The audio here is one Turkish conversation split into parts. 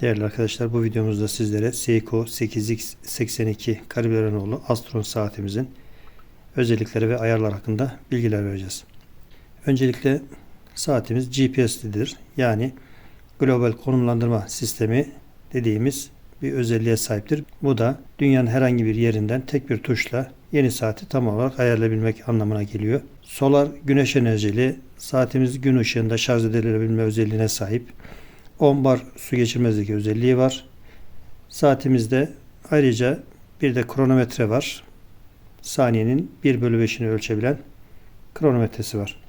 Değerli arkadaşlar bu videomuzda sizlere Seiko 8X82 kalibrenoğlu Astron saatimizin özellikleri ve ayarlar hakkında bilgiler vereceğiz. Öncelikle saatimiz GPS'lidir. Yani Global Konumlandırma Sistemi dediğimiz bir özelliğe sahiptir. Bu da dünyanın herhangi bir yerinden tek bir tuşla yeni saati tam olarak ayarlayabilmek anlamına geliyor. Solar güneş enerjili saatimiz gün ışığında şarj edilebilme özelliğine sahip. 10 bar su geçirmezlik özelliği var. Saatimizde ayrıca bir de kronometre var. Saniyenin 1 bölü 5'ini ölçebilen kronometresi var.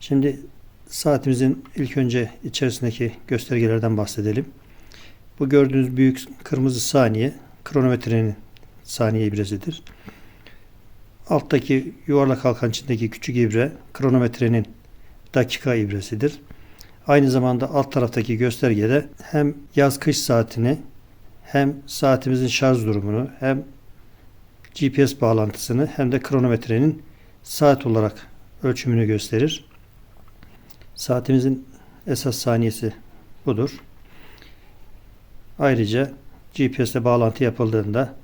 Şimdi saatimizin ilk önce içerisindeki göstergelerden bahsedelim. Bu gördüğünüz büyük kırmızı saniye kronometrenin saniye ibresidir. Alttaki yuvarlak halkanın içindeki küçük ibre kronometrenin dakika ibresidir. Aynı zamanda alt taraftaki göstergede hem yaz kış saatini hem saatimizin şarj durumunu hem GPS bağlantısını hem de kronometrenin saat olarak ölçümünü gösterir. Saatimizin esas saniyesi budur. Ayrıca GPS ile bağlantı yapıldığında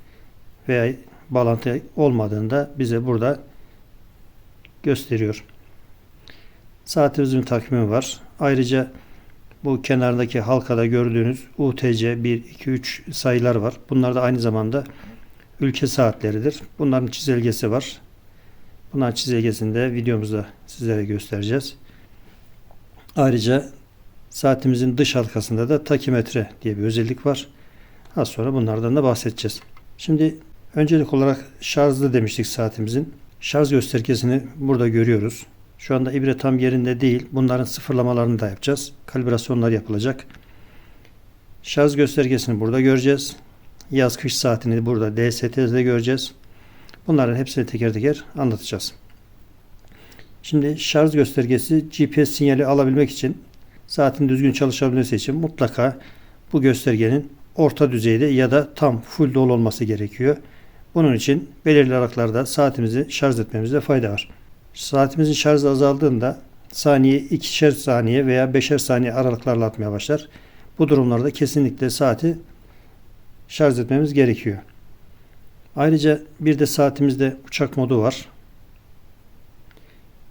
veya bağlantı olmadığında bize burada gösteriyor. Saatimizin takvimi var. Ayrıca bu kenardaki halkada gördüğünüz UTC 1, 2, 3 sayılar var. Bunlar da aynı zamanda ülke saatleridir. Bunların çizelgesi var. Bunların çizelgesini de videomuzda sizlere göstereceğiz. Ayrıca saatimizin dış halkasında da takimetre diye bir özellik var. Az sonra bunlardan da bahsedeceğiz. Şimdi öncelik olarak şarjlı demiştik saatimizin. Şarj göstergesini burada görüyoruz. Şu anda ibre tam yerinde değil. Bunların sıfırlamalarını da yapacağız. Kalibrasyonlar yapılacak. Şarj göstergesini burada göreceğiz. Yaz kış saatini burada DST'de göreceğiz. Bunların hepsini teker teker anlatacağız. Şimdi şarj göstergesi GPS sinyali alabilmek için saatin düzgün çalışabilmesi için mutlaka bu göstergenin orta düzeyde ya da tam full dolu olması gerekiyor. Bunun için belirli aralıklarda saatimizi şarj etmemizde fayda var. Saatimizin şarjı azaldığında saniye ikişer saniye veya beşer saniye aralıklarla atmaya başlar. Bu durumlarda kesinlikle saati şarj etmemiz gerekiyor. Ayrıca bir de saatimizde uçak modu var.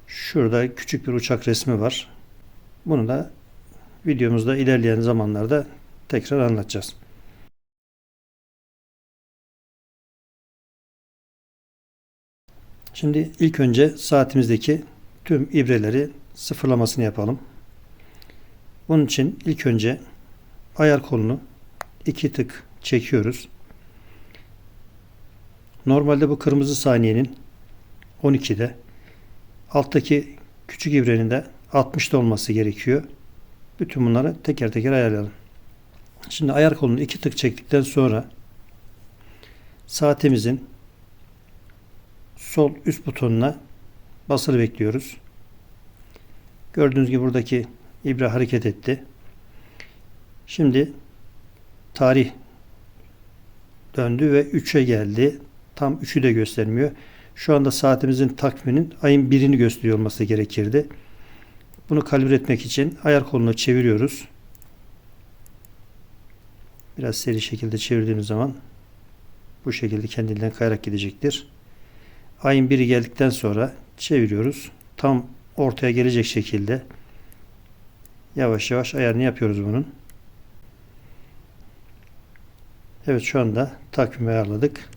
Şurada küçük bir uçak resmi var. Bunu da videomuzda ilerleyen zamanlarda tekrar anlatacağız. Şimdi ilk önce saatimizdeki tüm ibreleri sıfırlamasını yapalım. Bunun için ilk önce ayar kolunu iki tık çekiyoruz. Normalde bu kırmızı saniyenin 12'de alttaki küçük ibrenin de 60'da olması gerekiyor. Bütün bunları teker teker ayarlayalım. Şimdi ayar kolunu iki tık çektikten sonra saatimizin sol üst butonuna basılı bekliyoruz. Gördüğünüz gibi buradaki ibre hareket etti. Şimdi tarih döndü ve 3'e geldi. Tam 3'ü de göstermiyor. Şu anda saatimizin takviminin ayın birini gösteriyor olması gerekirdi. Bunu kalibre etmek için ayar kolunu çeviriyoruz. Biraz seri şekilde çevirdiğimiz zaman bu şekilde kendinden kayarak gidecektir. Ayın biri geldikten sonra çeviriyoruz. Tam ortaya gelecek şekilde yavaş yavaş ayarını yapıyoruz bunun. Evet şu anda takvimi ayarladık.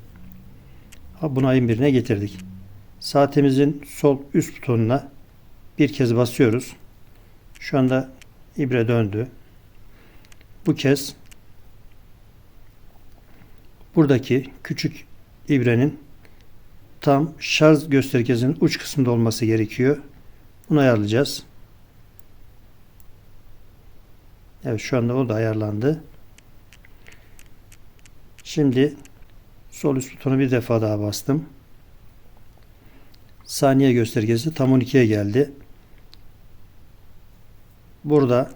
Bunu ayın birine getirdik. Saatimizin sol üst butonuna bir kez basıyoruz. Şu anda ibre döndü. Bu kez buradaki küçük ibrenin tam şarj göstergesinin uç kısmında olması gerekiyor. Bunu ayarlayacağız. Evet şu anda o da ayarlandı. Şimdi sol üst butonu bir defa daha bastım. Saniye göstergesi tam 12'ye geldi. Burada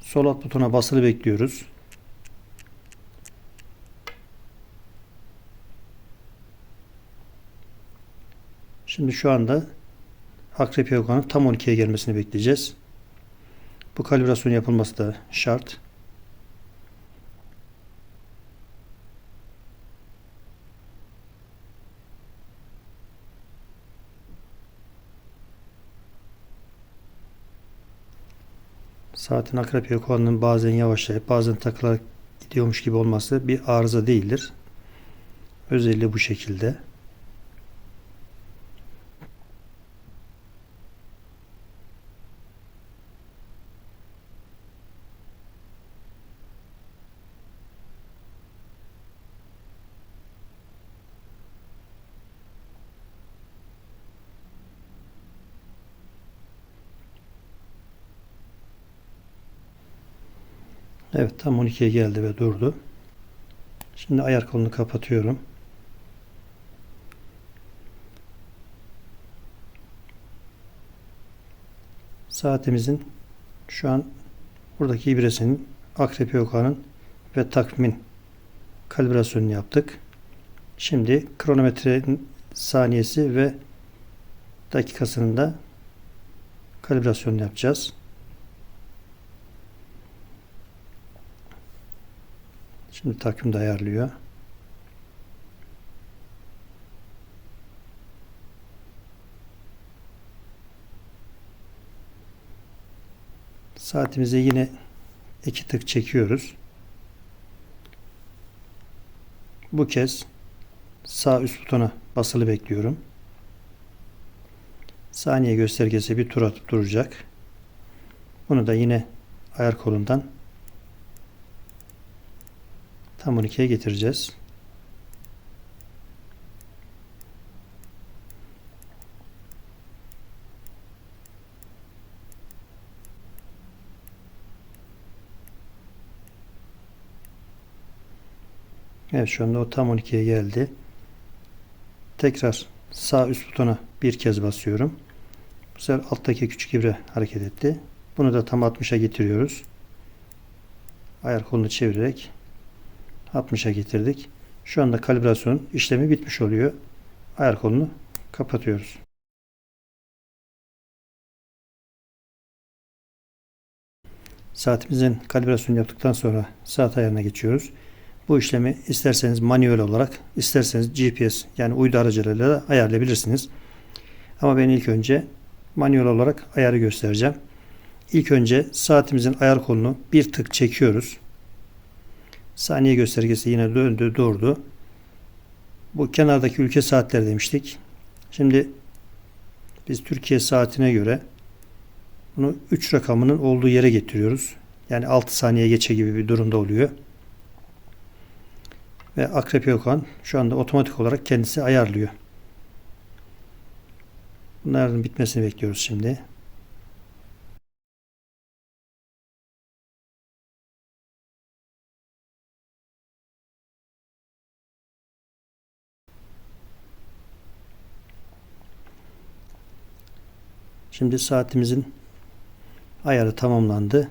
sol alt butona basılı bekliyoruz. Şimdi şu anda akrep yoga'nın tam 12'ye gelmesini bekleyeceğiz. Bu kalibrasyon yapılması da şart. Saatin akrep yokuanının bazen yavaşlayıp bazen takılarak gidiyormuş gibi olması bir arıza değildir. Özelliği bu şekilde. Evet tam 12'ye geldi ve durdu. Şimdi ayar kolunu kapatıyorum. Saatimizin şu an buradaki ibresinin akrep yokağının ve takvimin kalibrasyonunu yaptık. Şimdi kronometrenin saniyesi ve dakikasının da kalibrasyonunu yapacağız. Şimdi takvim de ayarlıyor. Saatimize yine iki tık çekiyoruz. Bu kez sağ üst butona basılı bekliyorum. Saniye göstergesi bir tur atıp duracak. Bunu da yine ayar kolundan tam 12'ye getireceğiz. Evet şu anda o tam 12'ye geldi. Tekrar sağ üst butona bir kez basıyorum. Bu sefer alttaki küçük ibre hareket etti. Bunu da tam 60'a getiriyoruz. Ayar kolunu çevirerek 60'a getirdik. Şu anda kalibrasyon işlemi bitmiş oluyor. Ayar kolunu kapatıyoruz. Saatimizin kalibrasyonu yaptıktan sonra saat ayarına geçiyoruz. Bu işlemi isterseniz manuel olarak, isterseniz GPS yani uydu aracılığıyla da ayarlayabilirsiniz. Ama ben ilk önce manuel olarak ayarı göstereceğim. İlk önce saatimizin ayar kolunu bir tık çekiyoruz. Saniye göstergesi yine döndü, durdu. Bu kenardaki ülke saatleri demiştik. Şimdi biz Türkiye saatine göre bunu 3 rakamının olduğu yere getiriyoruz. Yani 6 saniye geçe gibi bir durumda oluyor. Ve Akrep Yokan şu anda otomatik olarak kendisi ayarlıyor. Bunların bitmesini bekliyoruz şimdi. Şimdi saatimizin ayarı tamamlandı.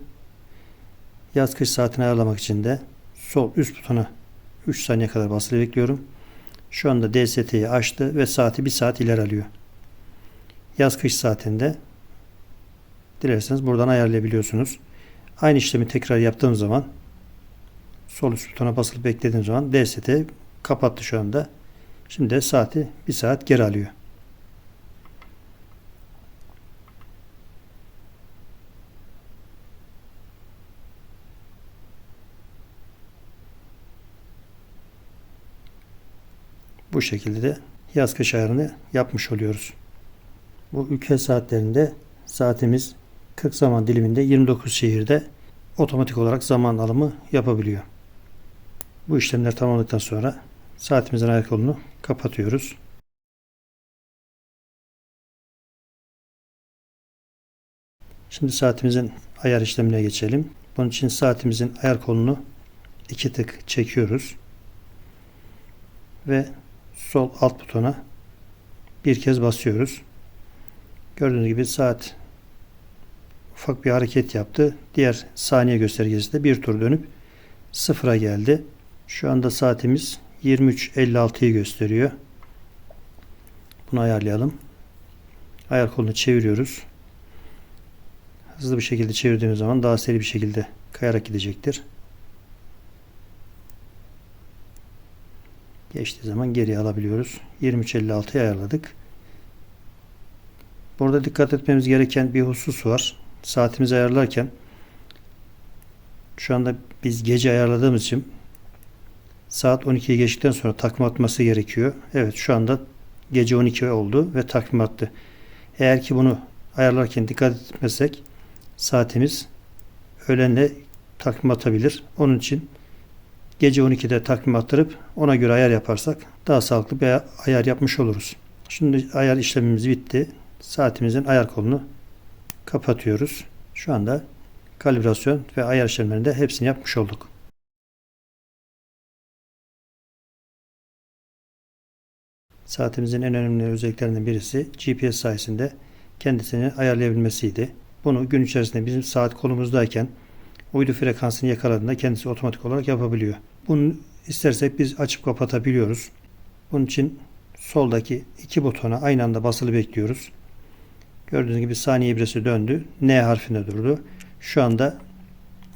Yaz kış saatini ayarlamak için de sol üst butona 3 saniye kadar basılı bekliyorum. Şu anda DST'yi açtı ve saati 1 saat ileri alıyor. Yaz kış saatinde dilerseniz buradan ayarlayabiliyorsunuz. Aynı işlemi tekrar yaptığım zaman sol üst butona basılı beklediğim zaman DST kapattı şu anda. Şimdi de saati 1 saat geri alıyor. Bu şekilde de yaz kış ayarını yapmış oluyoruz. Bu ülke saatlerinde saatimiz 40 zaman diliminde 29 şehirde otomatik olarak zaman alımı yapabiliyor. Bu işlemler tamamladıktan sonra saatimizin ayar kolunu kapatıyoruz. Şimdi saatimizin ayar işlemine geçelim. Bunun için saatimizin ayar kolunu iki tık çekiyoruz. Ve sol alt butona bir kez basıyoruz. Gördüğünüz gibi saat ufak bir hareket yaptı. Diğer saniye göstergesi de bir tur dönüp sıfıra geldi. Şu anda saatimiz 23.56'yı gösteriyor. Bunu ayarlayalım. Ayar kolunu çeviriyoruz. Hızlı bir şekilde çevirdiğimiz zaman daha seri bir şekilde kayarak gidecektir. Geçtiği zaman geriye alabiliyoruz. 23.56'yı ayarladık. Burada dikkat etmemiz gereken bir husus var. Saatimizi ayarlarken Şu anda biz gece ayarladığımız için saat 12'ye geçtikten sonra takvim atması gerekiyor. Evet şu anda gece 12 oldu ve takvim attı. Eğer ki bunu ayarlarken dikkat etmezsek saatimiz öğlenle takvim atabilir. Onun için gece 12'de takvim attırıp ona göre ayar yaparsak daha sağlıklı bir ayar yapmış oluruz. Şimdi ayar işlemimiz bitti. Saatimizin ayar kolunu kapatıyoruz. Şu anda kalibrasyon ve ayar işlemlerinde hepsini yapmış olduk. Saatimizin en önemli özelliklerinden birisi GPS sayesinde kendisini ayarlayabilmesiydi. Bunu gün içerisinde bizim saat kolumuzdayken uydu frekansını yakaladığında kendisi otomatik olarak yapabiliyor. Bunu istersek biz açıp kapatabiliyoruz. Bunun için soldaki iki butona aynı anda basılı bekliyoruz. Gördüğünüz gibi saniye ibresi döndü. N harfinde durdu. Şu anda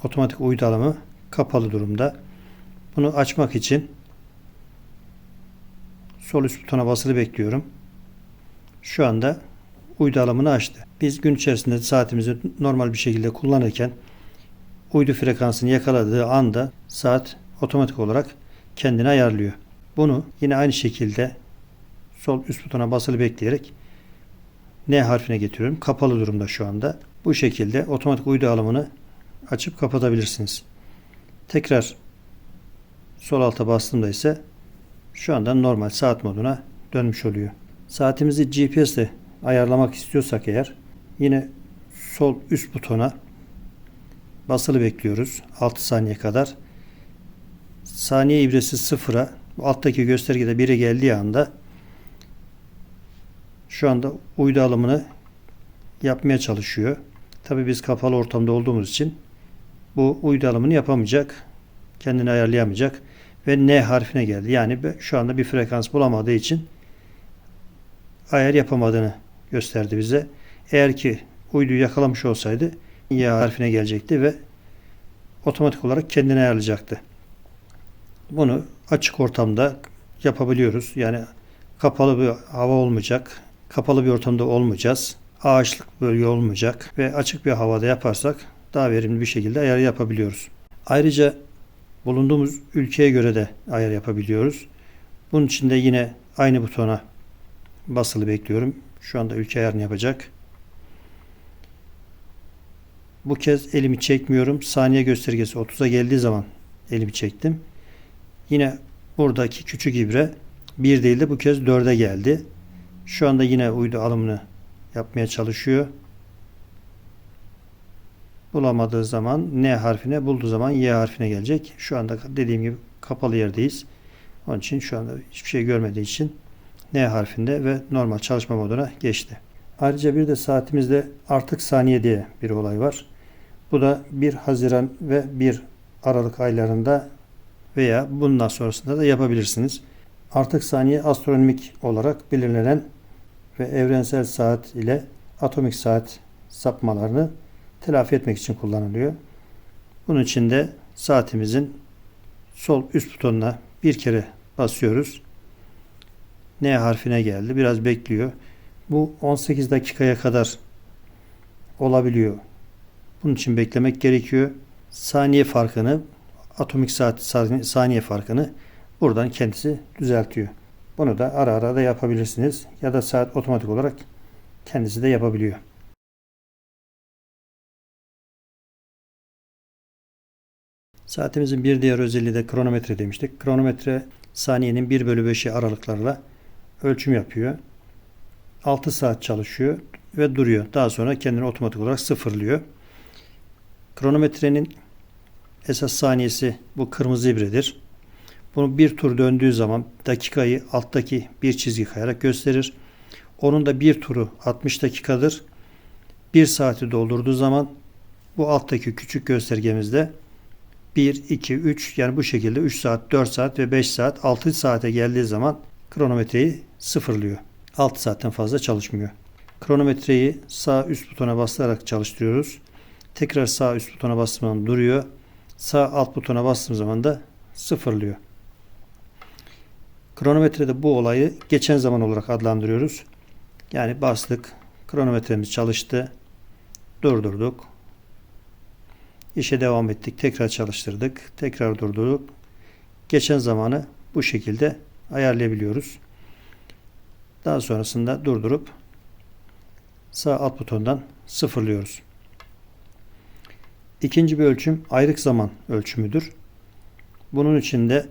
otomatik uydu alımı kapalı durumda. Bunu açmak için sol üst butona basılı bekliyorum. Şu anda uydu alımını açtı. Biz gün içerisinde saatimizi normal bir şekilde kullanırken uydu frekansını yakaladığı anda saat otomatik olarak kendini ayarlıyor. Bunu yine aynı şekilde sol üst butona basılı bekleyerek N harfine getiriyorum. Kapalı durumda şu anda. Bu şekilde otomatik uydu alımını açıp kapatabilirsiniz. Tekrar sol alta bastığımda ise şu anda normal saat moduna dönmüş oluyor. Saatimizi GPS ile ayarlamak istiyorsak eğer yine sol üst butona basılı bekliyoruz 6 saniye kadar. Saniye ibresi sıfıra alttaki göstergede 1'e geldiği anda şu anda uydu alımını yapmaya çalışıyor. Tabi biz kapalı ortamda olduğumuz için bu uydu alımını yapamayacak. Kendini ayarlayamayacak. Ve N harfine geldi. Yani şu anda bir frekans bulamadığı için ayar yapamadığını gösterdi bize. Eğer ki uyduyu yakalamış olsaydı Y harfine gelecekti ve otomatik olarak kendini ayarlayacaktı. Bunu açık ortamda yapabiliyoruz. Yani kapalı bir hava olmayacak. Kapalı bir ortamda olmayacağız. Ağaçlık bölge olmayacak ve açık bir havada yaparsak daha verimli bir şekilde ayar yapabiliyoruz. Ayrıca bulunduğumuz ülkeye göre de ayar yapabiliyoruz. Bunun için de yine aynı butona basılı bekliyorum. Şu anda ülke ayarını yapacak. Bu kez elimi çekmiyorum. Saniye göstergesi 30'a geldiği zaman elimi çektim. Yine buradaki küçük ibre 1 değil de bu kez 4'e geldi. Şu anda yine uydu alımını yapmaya çalışıyor. Bulamadığı zaman N harfine, bulduğu zaman Y harfine gelecek. Şu anda dediğim gibi kapalı yerdeyiz. Onun için şu anda hiçbir şey görmediği için N harfinde ve normal çalışma moduna geçti. Ayrıca bir de saatimizde artık saniye diye bir olay var. Bu da 1 Haziran ve 1 Aralık aylarında veya bundan sonrasında da yapabilirsiniz. Artık saniye astronomik olarak belirlenen ve evrensel saat ile atomik saat sapmalarını telafi etmek için kullanılıyor. Bunun için de saatimizin sol üst butonuna bir kere basıyoruz. N harfine geldi. Biraz bekliyor. Bu 18 dakikaya kadar olabiliyor. Bunun için beklemek gerekiyor. Saniye farkını, atomik saat saniye farkını buradan kendisi düzeltiyor. Bunu da ara ara da yapabilirsiniz. Ya da saat otomatik olarak kendisi de yapabiliyor. Saatimizin bir diğer özelliği de kronometre demiştik. Kronometre saniyenin 1 bölü 5'i aralıklarla ölçüm yapıyor. 6 saat çalışıyor ve duruyor. Daha sonra kendini otomatik olarak sıfırlıyor. Kronometrenin esas saniyesi bu kırmızı ibredir. Bunu bir tur döndüğü zaman dakikayı alttaki bir çizgi kayarak gösterir. Onun da bir turu 60 dakikadır. Bir saati doldurduğu zaman bu alttaki küçük göstergemizde 1, 2, 3 yani bu şekilde 3 saat, 4 saat ve 5 saat 6 saate geldiği zaman kronometreyi sıfırlıyor. 6 saatten fazla çalışmıyor. Kronometreyi sağ üst butona basarak çalıştırıyoruz. Tekrar sağ üst butona bastığım zaman duruyor. Sağ alt butona bastığım zaman da sıfırlıyor. Kronometrede bu olayı geçen zaman olarak adlandırıyoruz. Yani bastık, kronometremiz çalıştı, durdurduk. İşe devam ettik. Tekrar çalıştırdık. Tekrar durdurduk. Geçen zamanı bu şekilde ayarlayabiliyoruz. Daha sonrasında durdurup sağ alt butondan sıfırlıyoruz. İkinci bir ölçüm ayrık zaman ölçümüdür. Bunun için de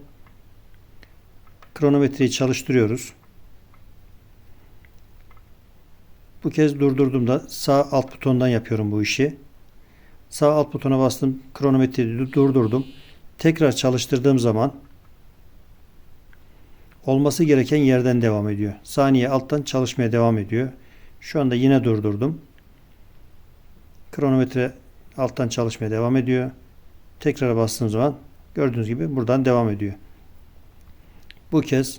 kronometreyi çalıştırıyoruz. Bu kez durdurduğumda sağ alt butondan yapıyorum bu işi. Sağ alt butona bastım. Kronometreyi durdurdum. Tekrar çalıştırdığım zaman olması gereken yerden devam ediyor. Saniye alttan çalışmaya devam ediyor. Şu anda yine durdurdum. Kronometre alttan çalışmaya devam ediyor. Tekrar bastığım zaman gördüğünüz gibi buradan devam ediyor. Bu kez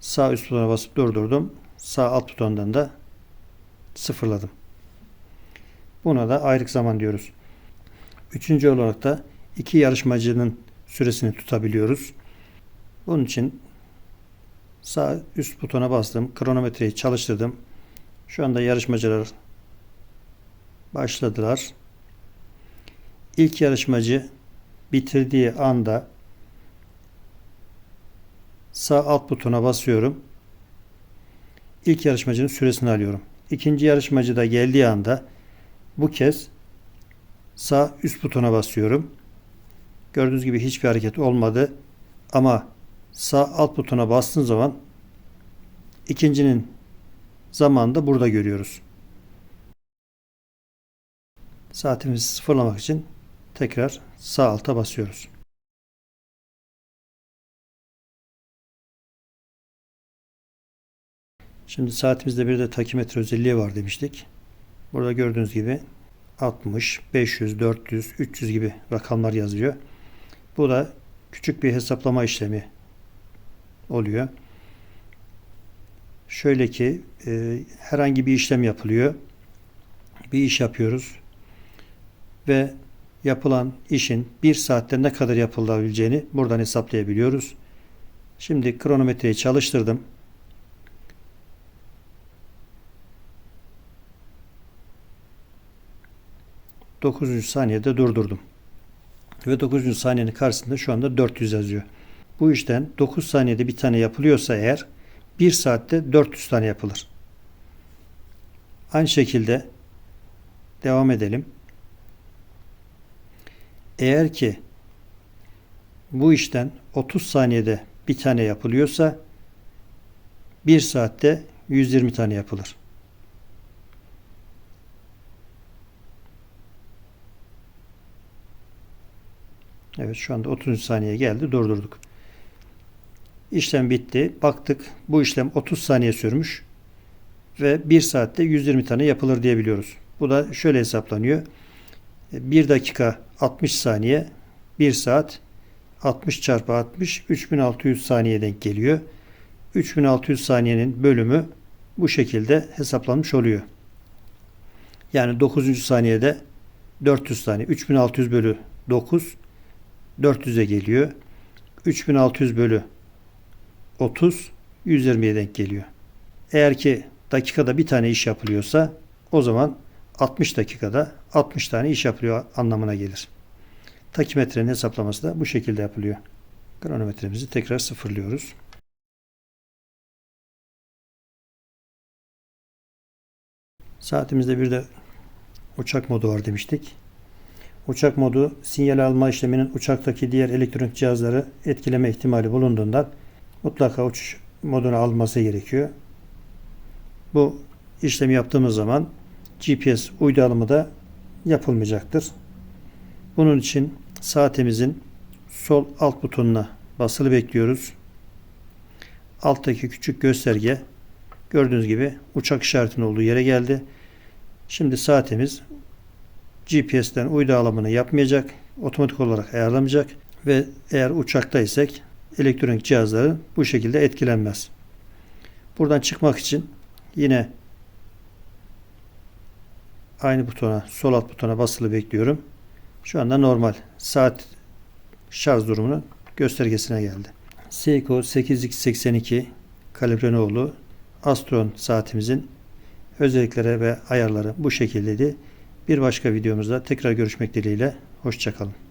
sağ üst butona basıp durdurdum. Sağ alt butondan da sıfırladım. Buna da ayrık zaman diyoruz. Üçüncü olarak da iki yarışmacının süresini tutabiliyoruz. Bunun için sağ üst butona bastım. Kronometreyi çalıştırdım. Şu anda yarışmacılar başladılar. İlk yarışmacı bitirdiği anda sağ alt butona basıyorum. İlk yarışmacının süresini alıyorum. İkinci yarışmacı da geldiği anda bu kez sağ üst butona basıyorum. Gördüğünüz gibi hiçbir hareket olmadı. Ama sağ alt butona bastığım zaman ikincinin zamanını da burada görüyoruz. Saatimizi sıfırlamak için tekrar sağ alta basıyoruz. Şimdi saatimizde bir de takimetre özelliği var demiştik. Burada gördüğünüz gibi 60, 500, 400, 300 gibi rakamlar yazıyor. Bu da küçük bir hesaplama işlemi oluyor. Şöyle ki e, herhangi bir işlem yapılıyor. Bir iş yapıyoruz ve yapılan işin bir saatte ne kadar yapılabileceğini buradan hesaplayabiliyoruz. Şimdi kronometreyi çalıştırdım. Dokuzuncu saniyede durdurdum. Ve 9. saniyenin karşısında şu anda 400 yazıyor. Bu işten 9 saniyede bir tane yapılıyorsa eğer 1 saatte 400 tane yapılır. Aynı şekilde devam edelim. Eğer ki bu işten 30 saniyede bir tane yapılıyorsa 1 saatte 120 tane yapılır. Evet şu anda 30 saniye geldi durdurduk. İşlem bitti. Baktık bu işlem 30 saniye sürmüş ve 1 saatte 120 tane yapılır diyebiliyoruz. Bu da şöyle hesaplanıyor. 1 dakika 60 saniye 1 saat 60 çarpı 60 3600 saniye denk geliyor. 3600 saniyenin bölümü bu şekilde hesaplanmış oluyor. Yani 9. saniyede 400 saniye 3600 bölü 9 400'e geliyor. 3600 bölü 30 120'ye denk geliyor. Eğer ki dakikada bir tane iş yapılıyorsa o zaman 60 dakikada 60 tane iş yapılıyor anlamına gelir. Takimetrenin hesaplaması da bu şekilde yapılıyor. Kronometremizi tekrar sıfırlıyoruz. Saatimizde bir de uçak modu var demiştik. Uçak modu sinyal alma işleminin uçaktaki diğer elektronik cihazları etkileme ihtimali bulunduğundan mutlaka uçuş modunu alması gerekiyor. Bu işlemi yaptığımız zaman GPS uydu alımı da yapılmayacaktır. Bunun için saatimizin sol alt butonuna basılı bekliyoruz. Alttaki küçük gösterge gördüğünüz gibi uçak işaretinin olduğu yere geldi. Şimdi saatimiz GPS'ten uydu alımını yapmayacak. Otomatik olarak ayarlamayacak. Ve eğer uçaktaysak elektronik cihazları bu şekilde etkilenmez. Buradan çıkmak için yine aynı butona, sol alt butona basılı bekliyorum. Şu anda normal saat şarj durumunu göstergesine geldi. Seiko 8282 kalibrenoğlu Astron saatimizin özellikleri ve ayarları bu şekildeydi. Bir başka videomuzda tekrar görüşmek dileğiyle. Hoşçakalın.